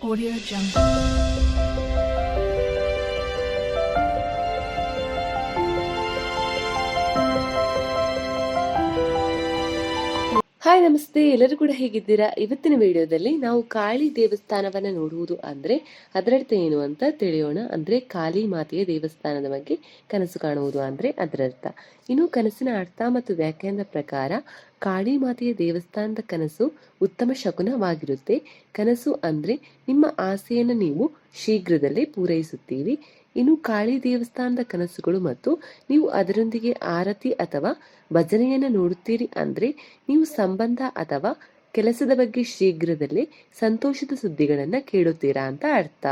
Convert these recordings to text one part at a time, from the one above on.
Audio Jungle. Hi, ನಮಸ್ತೆ. ಎಲ್ಲರೂ ಕೂಡ ಹೇಗಿದ್ದೀರಾ? ಇವತ್ತಿನ ವಿಡಿಯೋದಲ್ಲಿ ನಾವು ಕಾಳಿ ದೇವಸ್ಥಾನವನ್ನು ನೋಡುವುದು ಅಂದ್ರೆ ಅದರರ್ಥ ಏನು ಅಂತ ತಿಳಿಯೋಣ. ಅಂದ್ರೆ ಕಾಳಿ ಮಾತೆಯ ದೇವಸ್ಥಾನದ ಬಗ್ಗೆ ಕನಸು ಕಾಣುವುದು ಅಂದ್ರೆ ಅದರರ್ಥ. ಇನ್ನು ಕನಸಿನ ಅರ್ಥ ಮತ್ತು ವ್ಯಾಖ್ಯಾನದ ಪ್ರಕಾರ ಕಾಳಿ ಮಾತೆಯ ದೇವಸ್ಥಾನದ ಕನಸು ಉತ್ತಮ ಶಕುನವಾಗಿರುತ್ತೆ. ಕನಸು ಅಂದ್ರೆ ನಿಮ್ಮ ಆಸೆಯನ್ನು ನೀವು ಶೀಘ್ರದಲ್ಲೇ ಪೂರೈಸುತ್ತೀರಿ. ಇನ್ನು ಕಾಳಿ ದೇವಸ್ಥಾನದ ಕನಸುಗಳು ಮತ್ತು ನೀವು ಅದರೊಂದಿಗೆ ಆರತಿ ಅಥವಾ ಭಜನೆಯನ್ನು ನೋಡುತ್ತೀರಿ ಅಂದ್ರೆ ನೀವು ಸಂಬಂಧ ಅಥವಾ ಕೆಲಸದ ಬಗ್ಗೆ ಶೀಘ್ರದಲ್ಲೇ ಸಂತೋಷದ ಸುದ್ದಿಗಳನ್ನು ಕೇಳುತ್ತೀರಾ ಅಂತ ಅರ್ಥ.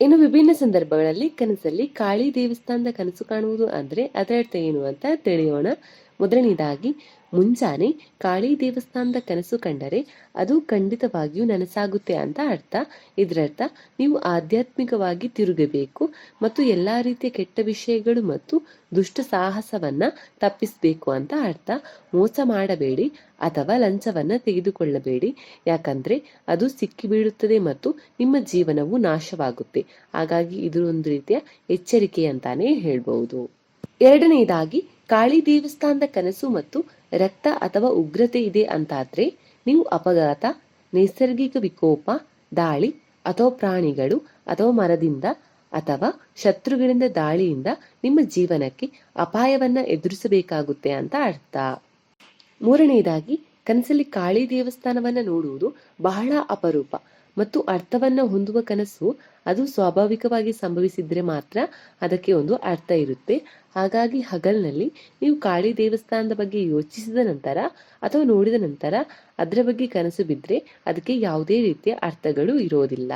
ಇನ್ನು ವಿಭಿನ್ನ ಸಂದರ್ಭಗಳಲ್ಲಿ ಕನಸಲ್ಲಿ ಕಾಳಿ ದೇವಸ್ಥಾನದ ಕನಸು ಕಾಣುವುದು ಅಂದ್ರೆ ಅದರ ಅರ್ಥ ಏನು ಅಂತ ತಿಳಿಯೋಣ. ಮೊದಲನೇದಾಗಿ, ಮುಂಜಾನೆ ಕಾಳಿ ದೇವಸ್ಥಾನದ ಕನಸು ಕಂಡರೆ ಅದು ಖಂಡಿತವಾಗಿಯೂ ನನಸಾಗುತ್ತೆ ಅಂತ ಅರ್ಥ. ಇದರರ್ಥ, ನೀವು ಆಧ್ಯಾತ್ಮಿಕವಾಗಿ ತಿರುಗಬೇಕು ಮತ್ತು ಎಲ್ಲಾ ರೀತಿಯ ಕೆಟ್ಟ ವಿಷಯಗಳು ಮತ್ತು ದುಷ್ಟ ಸಾಹಸವನ್ನ ತಪ್ಪಿಸಬೇಕು ಅಂತ ಅರ್ಥ. ಮೋಸ ಮಾಡಬೇಡಿ ಅಥವಾ ಲಂಚವನ್ನ ತೆಗೆದುಕೊಳ್ಳಬೇಡಿ. ಯಾಕಂದ್ರೆ ಅದು ಸಿಕ್ಕಿ ಬೀಳುತ್ತದೆ ಮತ್ತು ನಿಮ್ಮ ಜೀವನವು ನಾಶವಾಗುತ್ತೆ. ಹಾಗಾಗಿ ಇದು ಒಂದು ರೀತಿಯ ಎಚ್ಚರಿಕೆ ಅಂತಾನೆ ಹೇಳ್ಬಹುದು. ಎರಡನೆಯದಾಗಿ ಕಾಳಿ ದೇವಸ್ಥಾನದ ಕನಸು ಮತ್ತು ರಕ್ತ ಅಥವಾ ಉಗ್ರತೆ ಇದೆ ಅಂತಾದ್ರೆ ನೀವು ಅಪಘಾತ, ನೈಸರ್ಗಿಕ ವಿಕೋಪ, ದಾಳಿ ಅಥವಾ ಪ್ರಾಣಿಗಳು ಅಥವಾ ಮರದಿಂದ ಅಥವಾ ಶತ್ರುಗಳಿಂದ ದಾಳಿಯಿಂದ ನಿಮ್ಮ ಜೀವನಕ್ಕೆ ಅಪಾಯವನ್ನ ಎದುರಿಸಬೇಕಾಗುತ್ತೆ ಅಂತ ಅರ್ಥ. ಮೂರನೆಯದಾಗಿ ಕನಸಲ್ಲಿ ಕಾಳಿ ದೇವಸ್ಥಾನವನ್ನ ನೋಡುವುದು ಬಹಳ ಅಪರೂಪ. ಮತ್ತು ಅರ್ಥವನ್ನ ಹೊಂದುವ ಕನಸು ಅದು ಸ್ವಾಭಾವಿಕವಾಗಿ ಸಂಭವಿಸಿದ್ರೆ ಮಾತ್ರ ಅದಕ್ಕೆ ಒಂದು ಅರ್ಥ ಇರುತ್ತೆ. ಹಾಗಾಗಿ ಹಗಲ್ನಲ್ಲಿ ನೀವು ಕಾಳಿ ದೇವಸ್ಥಾನದ ಬಗ್ಗೆ ಯೋಚಿಸಿದ ನಂತರ ಅಥವಾ ನೋಡಿದ ನಂತರ ಅದರ ಬಗ್ಗೆ ಕನಸು ಬಿದ್ರೆ ಅದಕ್ಕೆ ಯಾವುದೇ ರೀತಿಯ ಅರ್ಥಗಳು ಇರೋದಿಲ್ಲ.